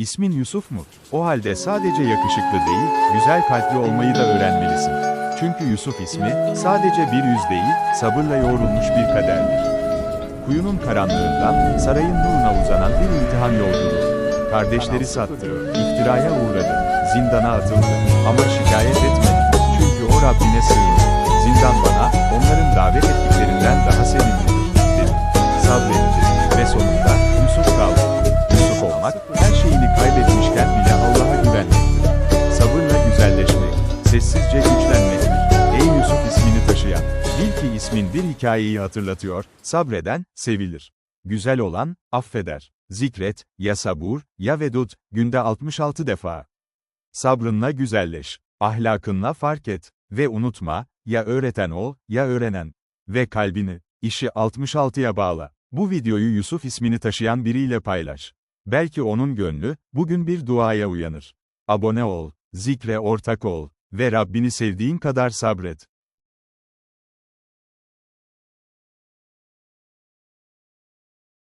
İsmin Yusuf mu? O halde sadece yakışıklı değil, güzel kalpli olmayı da öğrenmelisin. Çünkü Yusuf ismi, sadece bir yüz değil, sabırla yoğrulmuş bir kaderdir. Kuyunun karanlığından, sarayın nuruna uzanan bir imtihan yolculuğu. Kardeşleri sattı, iftiraya uğradı, zindana atıldı. Ama şikayet etmedi. Çünkü o Rabbine sığındı. Zindan bana, onların Olmak, her şeyini kaybetmişken bile Allah'a güvenmektir. Sabırla güzelleşmek, sessizce güçlenmektir. Ey Yusuf ismini taşıyan, bil ki ismin bir hikayeyi hatırlatıyor, sabreden, sevilir. Güzel olan, affeder. Zikret, ya sabur, ya vedud, günde 66 defa. Sabrınla güzelleş, ahlakınla fark et, ve unutma, ya öğreten ol, ya öğrenen. Ve kalbini, işi 66'ya bağla. Bu videoyu Yusuf ismini taşıyan biriyle paylaş. Belki onun gönlü, bugün bir duaya uyanır. Abone ol, zikre ortak ol ve Rabbini sevdiğin kadar sabret.